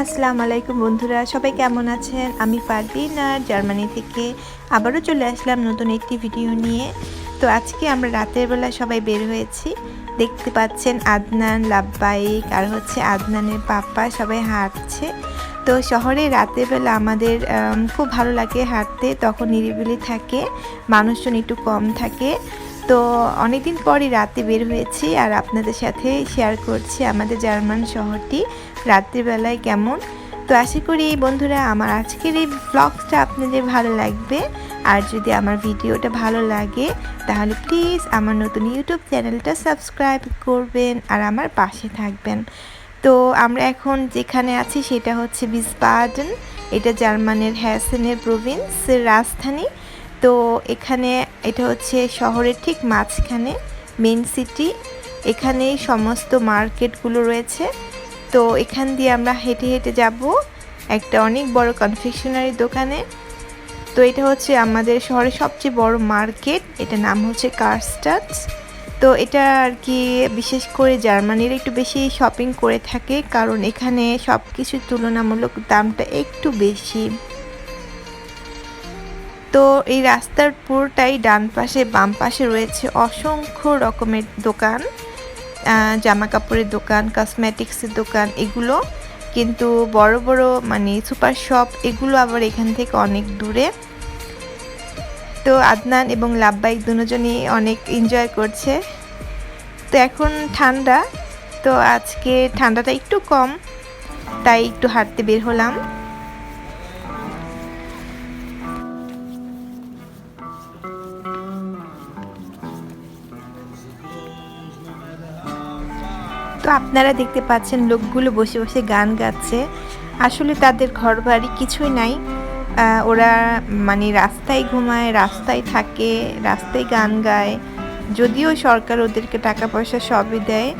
আসসালামু আলাইকুম বন্ধুরা, সবাই কেমন আছেন? আমি পারবিন আর জার্মানি থেকে আবারও চলে আসলাম নতুন একটি ভিডিও নিয়ে। তো আজকে আমরা রাতের বেলা সবাই বের হয়েছি। দেখতে পাচ্ছেন আদনান লাব্বাইক আর হচ্ছে আদনানের পাপ্পা সবাই হাঁটছে। তো শহরে রাতের বেলা আমাদের খুব ভালো লাগে হাঁটতে। তখন নিরিবিলি থাকে, মানুষজন একটু কম থাকে। তো অনেকদিন পরই রাতে বের হয়েছি আর আপনাদের সাথে শেয়ার করছি আমাদের জার্মান শহরটি। রাত্রিবেলায় কেমন? তো আশা করি বন্ধুরা আমার আজকের এই ব্লগটা আপনাদের ভালো লাগবে। আর যদি আমার ভিডিওটা ভালো লাগে, তাহলে প্লিজ আমার নতুন ইউটিউব চ্যানেলটা সাবস্ক্রাইব করবেন আর আমার পাশে থাকবেন। তো আমরা এখন যেখানে আছি, সেটা হচ্ছে বিসবাডেন এটা জার্মানের হ্যাসেনের প্রভিন্সের রাজধানী। তো এখানে এটা হচ্ছে শহরের ঠিক মাঝখানে মেন সিটি এখানে সমস্ত মার্কেটগুলো রয়েছে। তো এখান দিয়ে আমরা হেঁটে হেঁটে যাব একটা অনেক বড় কনফেকশনারি দোকানে। তো এটা হচ্ছে আমাদের শহরের সবচেয়ে বড় মার্কেট এটা নাম হচ্ছে কারস্টাচ তো এটা আর কি বিশেষ করে জার্মানির একটু বেশি শপিং করে থাকে, কারণ এখানে সব কিছুর তুলনামূলক দামটা একটু বেশি। তো এই রাস্তার পুরোটাই ডান পাশে বাম পাশে রয়েছে অসংখ্য রকমের দোকান। জামা কাপড়ের দোকান কসমেটিক্সের দোকান, এগুলো কিন্তু বড় বড় মানে সুপার শপ এগুলো আবার এখান থেকে অনেক দূরে। তো আদনান এবং লাব্বাইক দুজনই অনেক এনজয় করছে। তো এখন ঠান্ডা, তো আজকে ঠান্ডাটা একটু কম, তাই একটু হাঁটতে বের হলাম। তো আপনারা দেখতে পাচ্ছেন লোকগুলো বসে বসে গান গাচ্ছে। আসলে তাদের ঘর বাড়ি কিছুই নাই। ওরা মানে রাস্তায় ঘুমায়, রাস্তায় থাকে, রাস্তায় গান গায়। যদিও সরকার ওদেরকে টাকা পয়সা সবই দেয়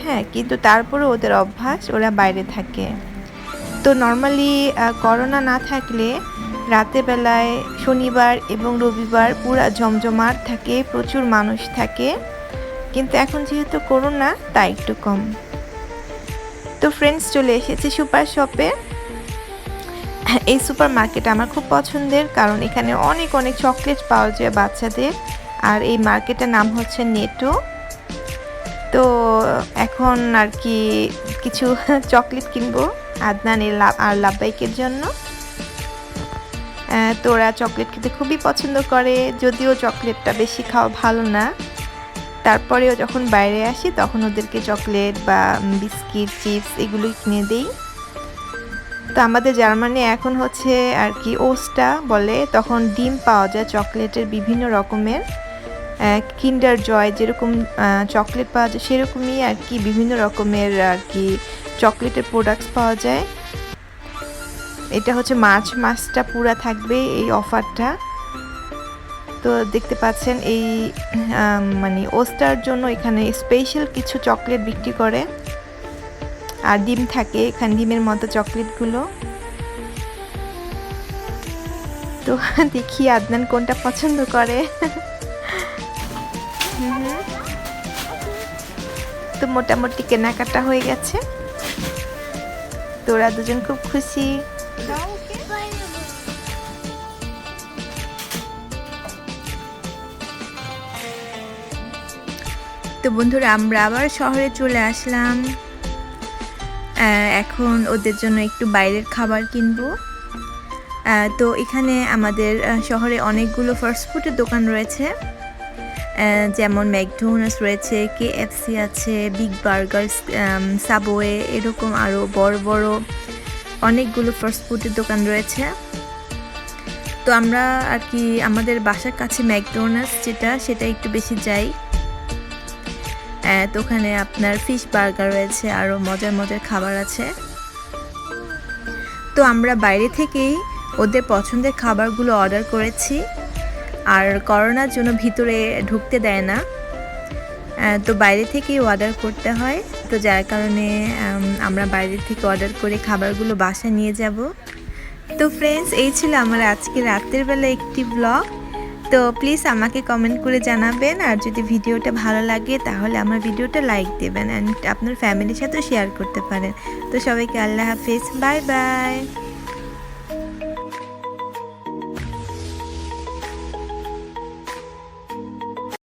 হ্যাঁ কিন্তু তারপরে ওদের অভ্যাস, ওরা বাইরে থাকে। তো নর্মালি করোনা না থাকলে রাতের বেলায় শনিবার এবং রবিবার পুরা জমজমাট থাকে, প্রচুর মানুষ থাকে। কিন্তু এখন যেহেতু করোনা তাই একটু কম। তো ফ্রেন্ডস চলে এসেছি সুপার শপে এই সুপার মার্কেট আমার খুব পছন্দের কারণ এখানে অনেক অনেক চকলেট পাওয়া যায় বাচ্চাদের। আর এই মার্কেটের নাম হচ্ছে নেটো। তো এখন আর কি কিছু চকলেট কিনবো আদনান আর লাভবাইকের জন্য। আহ, তো ওরা চকলেট খেতে খুবই পছন্দ করে যদিও চকলেটটা বেশি খাওয়া ভালো না। তারপরেও যখন বাইরে আসি, তখন ওদেরকে চকলেট বা বিস্কিট, চিপস এগুলোই কিনে দেই। তো আমাদের জার্মানি এখন হচ্ছে আর কি ওস্টা বলে, তখন ডিম পাওয়া যায় চকলেটের বিভিন্ন রকমের। কিন্ডার জয় যেরকম চকলেট পাওয়া যায় সেরকমই আর কি বিভিন্ন রকমের আর কি চকলেটের প্রোডাক্টস পাওয়া যায়। এটা হচ্ছে মার্চ মাসটা পুরা থাকবে এই অফারটা। তো দেখতে পাচ্ছেন এই মানে ওস্টার জন্য এখানে স্পেশাল কিছু চকলেট বিক্রি করে। আর ডিম থাকে, এখানে ডিমের মতো চকলেটগুলো তো দেখি আদনান কোনটা পছন্দ করে। তো মোটামুটি কেনাকাটা হয়ে গেছে। তোরা দুজন খুব খুশি। তো বন্ধুরা, আমরা আবার শহরে চলে আসলাম। এখন ওদের জন্য একটু বাইরের খাবার কিনবো। তো এখানে আমাদের শহরে অনেকগুলো ফাস্ট ফুডের দোকান রয়েছে। যেমন ম্যাকডোনাল্ডস রয়েছে কেএফসি আছে, বিগ বার্গার সাবওয়ে, এরকম আরও বড় বড় অনেকগুলো ফাস্ট ফুডের দোকান রয়েছে। তো আমরা আর কি, আমাদের বাসার কাছে ম্যাকডোনাল্ডস যেটা, সেটা একটু বেশি যাই। তো ওখানে আপনার ফিশ বার্গার রয়েছে আরও মজার মজার খাবার আছে। তো আমরা বাইরে থেকেই ওদের পছন্দের খাবারগুলো অর্ডার করেছি। আর করোনার জন্য ভিতরে ঢুকতে দেয় না। তো বাইরে থেকেই অর্ডার করতে হয়। তো যার কারণে আমরা বাইরে থেকে অর্ডার করে খাবারগুলো বাসায় নিয়ে যাব। তো ফ্রেন্ডস এই ছিল আমার আজকে রাতের বেলা একটি ব্লগ তো প্লিজ আমাকে কমেন্ট করে জানাবেন। আর যদি ভিডিওটা ভালো লাগে, তাহলে আমার ভিডিওটা লাইক দেবেন অ্যান্ড আপনার ফ্যামিলির সাথেও শেয়ার করতে পারেন। তো সবাইকে আল্লাহ হাফিজ। Bye bye